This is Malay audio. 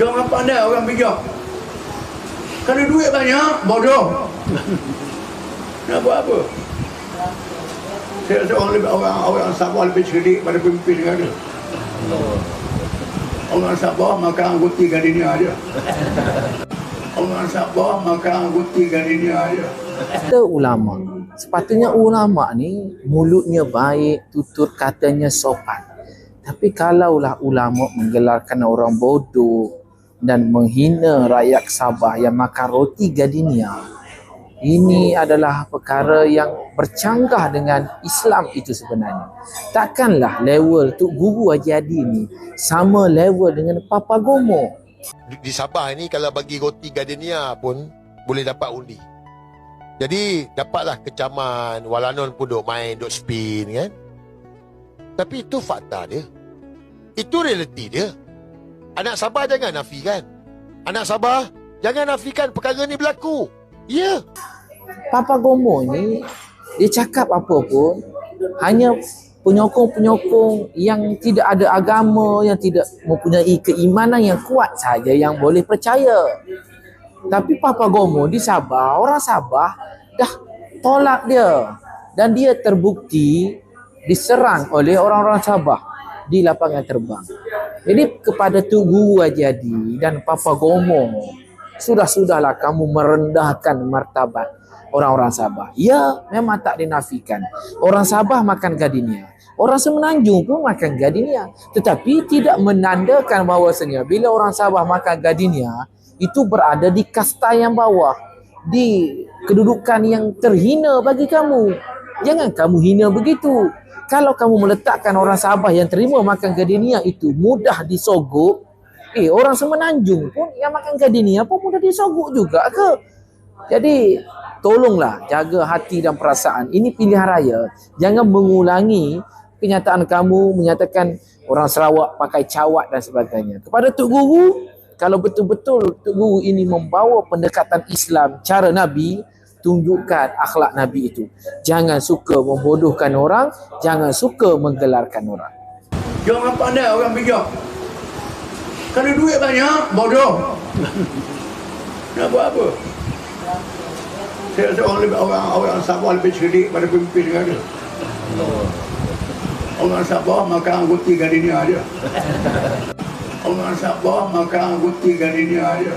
Jangan pandai orang bijak. Kalau duit banyak, bodoh. Nak buat apa? Saya rasa orang, lebih, orang, orang Sabah lebih cerdik pada pemimpin negara. Orang Sabah makan anggoti gardenia aja. Orang Sabah makan anggoti gardenia aja. Kita ulama. Sepatutnya ulama ni mulutnya baik, tutur katanya sopan. Tapi kalaulah ulama menggelarkan orang bodoh dan menghina rakyat Sabah yang makan roti gardenia, ini adalah perkara yang bercanggah dengan Islam itu sebenarnya. Takkanlah level Tok Guru Haji Adi ni sama level dengan Papa Gomo. di Sabah ni kalau bagi roti gardenia pun boleh dapat undi. Jadi dapatlah kecaman, walanon pun duk main, duk spin kan. Tapi itu fakta dia. Itu realiti dia. Anak Sabah jangan nafikan. Anak Sabah jangan nafikan perkara ni berlaku. Ya. Papa Gomo ni dia cakap apa pun hanya penyokong-penyokong yang tidak ada agama, yang tidak mempunyai keimanan yang kuat saja yang boleh percaya. Tapi Papa Gomo di Sabah, orang Sabah dah tolak dia dan dia terbukti diserang oleh orang-orang Sabah di lapangan terbang. Jadi kepada Tu Guru Haji Adi dan Papa Gomo, sudah-sudahlah kamu merendahkan martabat orang-orang Sabah. Ya, memang tak dinafikan. Orang Sabah makan gardenia. Orang Semenanjung pun makan gardenia. Tetapi tidak menandakan bahawasanya bila orang Sabah makan gardenia, itu berada di kasta yang bawah. Di kedudukan yang terhina bagi kamu. Jangan kamu hina begitu. Kalau kamu meletakkan orang Sabah yang terima makan gardenia itu mudah disogok, eh orang Semenanjung pun yang makan gardenia pun mudah disogok juga ke? Jadi tolonglah jaga hati dan perasaan. Ini pilihan raya. Jangan mengulangi kenyataan kamu menyatakan orang Sarawak pakai cawat dan sebagainya. Kepada Tok Guru, kalau betul-betul Tok Guru ini membawa pendekatan Islam cara Nabi, tunjukkan akhlak Nabi itu. Jangan suka membodohkan orang, jangan suka menggelarkan orang. Jangan pandai orang bijak. Kalau duit banyak, bodoh. Nak buat apa? Saya rasa orang, lebih, orang, orang Sabah lebih cerdik pada pemimpin negara. Orang Sabah makan anggoti gardenia aja. Orang Sabah makan anggoti gardenia aja.